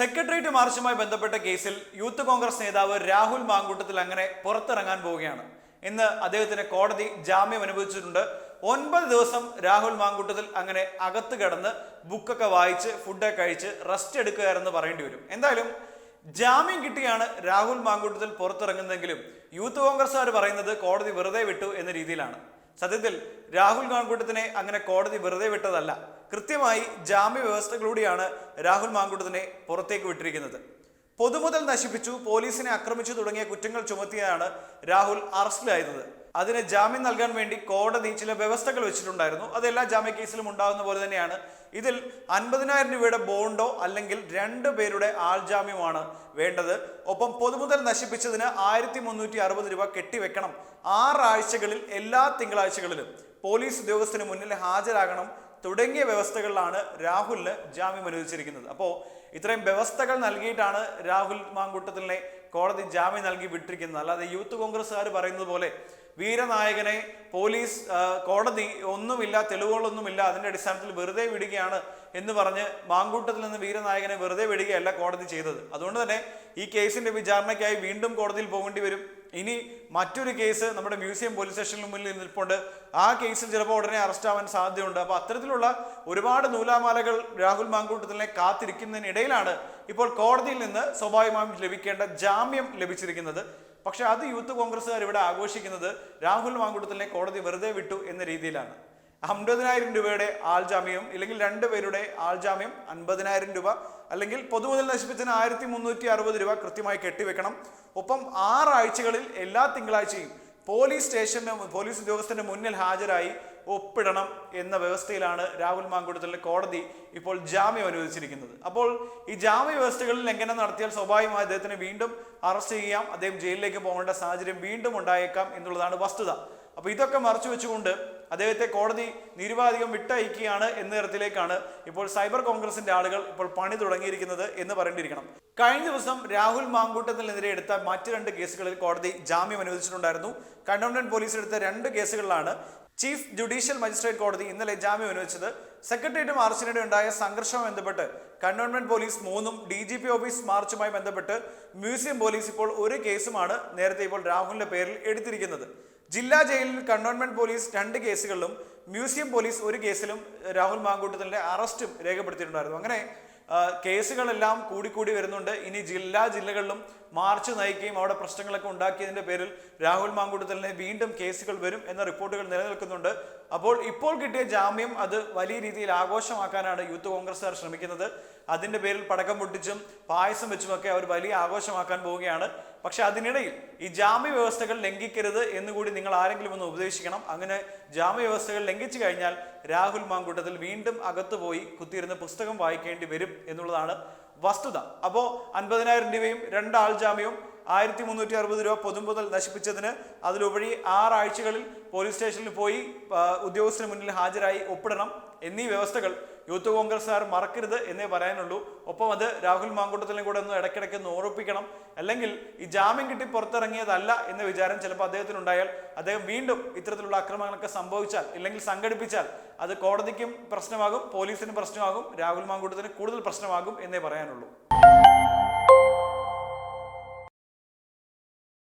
Secretariat മാർച്ചുമായി ബന്ധപ്പെട്ട കേസിൽ youth Congress നേതാവ് രാഹുൽ മാങ്കൂട്ടത്തിൽ അങ്ങനെ പുറത്തിറങ്ങാൻ പോവുകയാണ്. ഇന്ന് അദ്ദേഹത്തിന് കോടതി ജാമ്യം അനുവദിച്ചിട്ടുണ്ട്. ഒൻപത് ദിവസം രാഹുൽ മാങ്കൂട്ടത്തിൽ അങ്ങനെ അകത്ത് കിടന്ന് ബുക്കൊക്കെ വായിച്ച് ഫുഡൊക്കെ കഴിച്ച് റെസ്റ്റ് എടുക്കുകയായിരുന്നു പറയേണ്ടി വരും. എന്തായാലും ജാമ്യം കിട്ടിയാണ് രാഹുൽ മാങ്കൂട്ടത്തിൽ പുറത്തിറങ്ങുന്നതെങ്കിലും യൂത്ത് കോൺഗ്രസ്സുകാർ പറയുന്നത് കോടതി വെറുതെ വിട്ടു എന്ന രീതിയിലാണ്. സത്യത്തിൽ രാഹുൽ മാങ്കൂട്ടത്തിനെ അങ്ങനെ കോടതി വെറുതെ വിട്ടതല്ല. കൃത്യമായി ജാമ്യ വ്യവസ്ഥകളൂടെയാണ് രാഹുൽ മാങ്കൂട്ടത്തിനെ പുറത്തേക്ക് വിട്ടിരിക്കുന്നത്. പൊതുമുതൽ നശിപ്പിച്ചു പോലീസിനെ ആക്രമിച്ചു തുടങ്ങിയ കുറ്റങ്ങൾ ചുമത്തിയാണ് രാഹുൽ അറസ്റ്റിലായത്. അതിന് ജാമ്യം നൽകാൻ വേണ്ടി കോടതി ചില വ്യവസ്ഥകൾ വെച്ചിട്ടുണ്ടായിരുന്നു. അത് എല്ലാ ജാമ്യ കേസിലും ഉണ്ടാകുന്ന പോലെ തന്നെയാണ്. ഇതിൽ അൻപതിനായിരം രൂപയുടെ ബോണ്ടോ അല്ലെങ്കിൽ രണ്ട് പേരുടെ ആൾജാമ്യമാണ് വേണ്ടത്. ഒപ്പം പൊതുമുതൽ നശിപ്പിച്ചതിന് ആയിരത്തി മുന്നൂറ്റി അറുപത് രൂപ കെട്ടിവെക്കണം. ആറാഴ്ചകളിൽ എല്ലാ തിങ്കളാഴ്ചകളിലും പോലീസ് ഉദ്യോഗസ്ഥന് മുന്നിൽ ഹാജരാകണം തുടങ്ങിയ വ്യവസ്ഥകളിലാണ് രാഹുലിന് ജാമ്യം അനുവദിച്ചിരിക്കുന്നത്. അപ്പോൾ ഇത്രയും വ്യവസ്ഥകൾ നൽകിയിട്ടാണ് രാഹുൽ മാങ്കൂട്ടത്തിനെ കോടതി ജാമ്യം നൽകി വിട്ടിരിക്കുന്നത് അല്ലാതെ യൂത്ത് കോൺഗ്രസ്സുകാർ പറയുന്നത് പോലെ വീരനായകനെ പോലീസ് കോടതി ഒന്നുമില്ല തെളിവുകളൊന്നുമില്ല അതിന്റെ അടിസ്ഥാനത്തിൽ വെറുതെ വിടുകയാണ് എന്ന് പറഞ്ഞ് മാങ്കൂട്ടത്തിൽ നിന്ന് വീരനായകനെ വെറുതെ വിടുകയല്ല കോടതി ചെയ്തത്. അതുകൊണ്ട് തന്നെ ഈ കേസിന്റെ വിചാരണയ്ക്കായി വീണ്ടും കോടതിയിൽ പോകേണ്ടി വരും. ഇനി മറ്റൊരു കേസ് നമ്മുടെ മ്യൂസിയം പോലീസ് സ്റ്റേഷനിൽ മുന്നിൽ നിൽപ്പുണ്ട്. ആ കേസിൽ ചിലപ്പോൾ ഉടനെ അറസ്റ്റ് ആവാൻ സാധ്യതയുണ്ട്. അപ്പോൾ അത്തരത്തിലുള്ള ഒരുപാട് നൂലാമാലകൾ രാഹുൽ മാങ്കൂട്ടത്തിനെ കാത്തിരിക്കുന്നതിനിടയിലാണ് ഇപ്പോൾ കോടതിയിൽ നിന്ന് സ്വാഭാവികമായും ലഭിക്കേണ്ട ജാമ്യം ലഭിച്ചിരിക്കുന്നത്. പക്ഷെ അത് യൂത്ത് കോൺഗ്രസ്സുകാർ ഇവിടെ ആഘോഷിക്കുന്നത് രാഹുൽ മാങ്കൂട്ടത്തിനെ കോടതി വെറുതെ വിട്ടു എന്ന രീതിയിലാണ്. അമ്പതിനായിരം രൂപയുടെ ആൾജാമ്യം ഇല്ലെങ്കിൽ രണ്ട് പേരുടെ ആൾജാമ്യം അൻപതിനായിരം രൂപ അല്ലെങ്കിൽ പൊതുമുതൽ നശിപ്പിച്ചതിന് ആയിരത്തി മുന്നൂറ്റി അറുപത് രൂപ കൃത്യമായി കെട്ടിവെക്കണം. ഒപ്പം ആറാഴ്ചകളിൽ എല്ലാ തിങ്കളാഴ്ചയും പോലീസ് സ്റ്റേഷന് പോലീസ് ഉദ്യോഗസ്ഥന്റെ മുന്നിൽ ഹാജരായി ഒപ്പിടണം എന്ന വ്യവസ്ഥയിലാണ് രാഹുൽ മാങ്കുടത്തിലെ കോടതി ഇപ്പോൾ ജാമ്യം അനുവദിച്ചിരിക്കുന്നത്. അപ്പോൾ ഈ ജാമ്യ വ്യവസ്ഥകളിൽ ലംഘനം നടത്തിയാൽ സ്വാഭാവികമായി അദ്ദേഹത്തിന് വീണ്ടും അറസ്റ്റ് ചെയ്യാം. അദ്ദേഹം ജയിലിലേക്ക് പോകേണ്ട സാഹചര്യം വീണ്ടും ഉണ്ടായേക്കാം എന്നുള്ളതാണ് വസ്തുത. അപ്പോൾ ഇതൊക്കെ മറച്ചു വെച്ചുകൊണ്ട് അദ്ദേഹത്തെ കോടതി നിരുപാധികം വിട്ടയക്കുകയാണ് എന്ന തരത്തിലേക്കാണ് ഇപ്പോൾ സൈബർ കോൺഗ്രസിന്റെ ആളുകൾ ഇപ്പോൾ പണി തുടങ്ങിയിരിക്കുന്നത് എന്ന് പറയേണ്ടിയിരിക്കണം. കഴിഞ്ഞ ദിവസം രാഹുൽ മാങ്കൂട്ടത്തിനെതിരെ എടുത്ത മറ്റ് രണ്ട് കേസുകളിൽ കോടതി ജാമ്യം അനുവദിച്ചിട്ടുണ്ടായിരുന്നു. കണ്ടോൺമെന്റ് പോലീസ് എടുത്ത രണ്ട് കേസുകളിലാണ് ചീഫ് ജുഡീഷ്യൽ മജിസ്ട്രേറ്റ് കോടതി ഇന്നലെ ജാമ്യം അനുവദിച്ചത്. സെക്രട്ടേറിയറ്റ് മാർച്ചിനിടെ ഉണ്ടായ സംഘർഷവുമായി ബന്ധപ്പെട്ട് കണ്ടോൺമെന്റ് പോലീസ് മൂന്നും ഡി ജി പി ഓഫീസ് മാർച്ചുമായി ബന്ധപ്പെട്ട് മ്യൂസിയം പോലീസ് ഇപ്പോൾ ഒരു കേസുമാണ് നേരത്തെ ഇപ്പോൾ രാഹുലിന്റെ പേരിൽ എടുത്തിരിക്കുന്നത്. ജില്ലാ ജയിലിൽ കണ്ടോൺമെന്റ് പോലീസ് രണ്ട് കേസുകളിലും മ്യൂസിയം പോലീസ് ഒരു കേസിലും രാഹുൽ മാങ്കൂട്ടത്തിന്റെ അറസ്റ്റും രേഖപ്പെടുത്തിയിട്ടുണ്ടായിരുന്നു. അങ്ങനെ കേസുകളെല്ലാം കൂടിക്കൂടി വരുന്നുണ്ട്. ഇനി ജില്ലാ ജില്ലകളിലും മാർച്ച് നയിക്കുകയും അവിടെ പ്രശ്നങ്ങളൊക്കെ ഉണ്ടാക്കിയതിന്റെ പേരിൽ രാഹുൽ മാങ്കൂട്ടത്തിലെ വീണ്ടും കേസുകൾ വരും എന്ന റിപ്പോർട്ടുകൾ നിലനിൽക്കുന്നുണ്ട്. അപ്പോൾ ഇപ്പോൾ കിട്ടിയ ജാമ്യം അത് വലിയ രീതിയിൽ ആഘോഷമാക്കാനാണ് യൂത്ത് കോൺഗ്രസ്സുകാർ ശ്രമിക്കുന്നത്. അതിന്റെ പേരിൽ പടക്കം പൊട്ടിച്ചും പായസം വെച്ചുമൊക്കെ അവർ വലിയ ആഘോഷമാക്കാൻ പോവുകയാണ്. പക്ഷെ അതിനിടയിൽ ഈ ജാമ്യ വ്യവസ്ഥകൾ ലംഘിക്കരുത് എന്നുകൂടി നിങ്ങൾ ആരെങ്കിലും ഒന്ന് ഉപദേശിക്കണം. അങ്ങനെ ജാമ്യ വ്യവസ്ഥകൾ ലംഘിച്ചു കഴിഞ്ഞാൽ രാഹുൽ മാങ്കൂട്ടത്തിൽ വീണ്ടും അകത്തു പോയി കുത്തിയിരുന്ന് പുസ്തകം വായിക്കേണ്ടി വരും എന്നുള്ളതാണ് വസ്തുത. അപ്പോൾ അൻപതിനായിരം രൂപയും രണ്ട് ആൾ ജാമ്യവും ആയിരത്തി മുന്നൂറ്റി അറുപത് രൂപ പൊതുമുതൽ നശിപ്പിച്ചതിന് അതിലുപരി ആറാഴ്ചകളിൽ പോലീസ് സ്റ്റേഷനിൽ പോയി ഉദ്യോഗസ്ഥന് മുന്നിൽ ഹാജരായി ഒപ്പിടണം എന്നീ വ്യവസ്ഥകൾ യൂത്ത് കോൺഗ്രസ്സുകാർ മറക്കരുത് എന്നേ പറയാനുള്ളൂ. ഒപ്പം അത് രാഹുൽ മാങ്കൂട്ടത്തിലും കൂടെ ഒന്ന് ഇടയ്ക്കിടയ്ക്ക് ഒന്ന് ഓർപ്പിക്കണം അല്ലെങ്കിൽ ഈ ജാമ്യം കിട്ടി പുറത്തിറങ്ങിയതല്ല എന്ന വിചാരം ചിലപ്പോൾ അദ്ദേഹത്തിനുണ്ടായാൽ അദ്ദേഹം വീണ്ടും ഇത്തരത്തിലുള്ള അക്രമങ്ങളൊക്കെ സംഭവിച്ചാൽ ഇല്ലെങ്കിൽ സംഘടിപ്പിച്ചാൽ അത് കോടതിക്കും പ്രശ്നമാകും പോലീസിനും പ്രശ്നമാകും രാഹുൽ മാങ്കൂട്ടത്തിന് കൂടുതൽ പ്രശ്നമാകും എന്നേ പറയാനുള്ളൂ.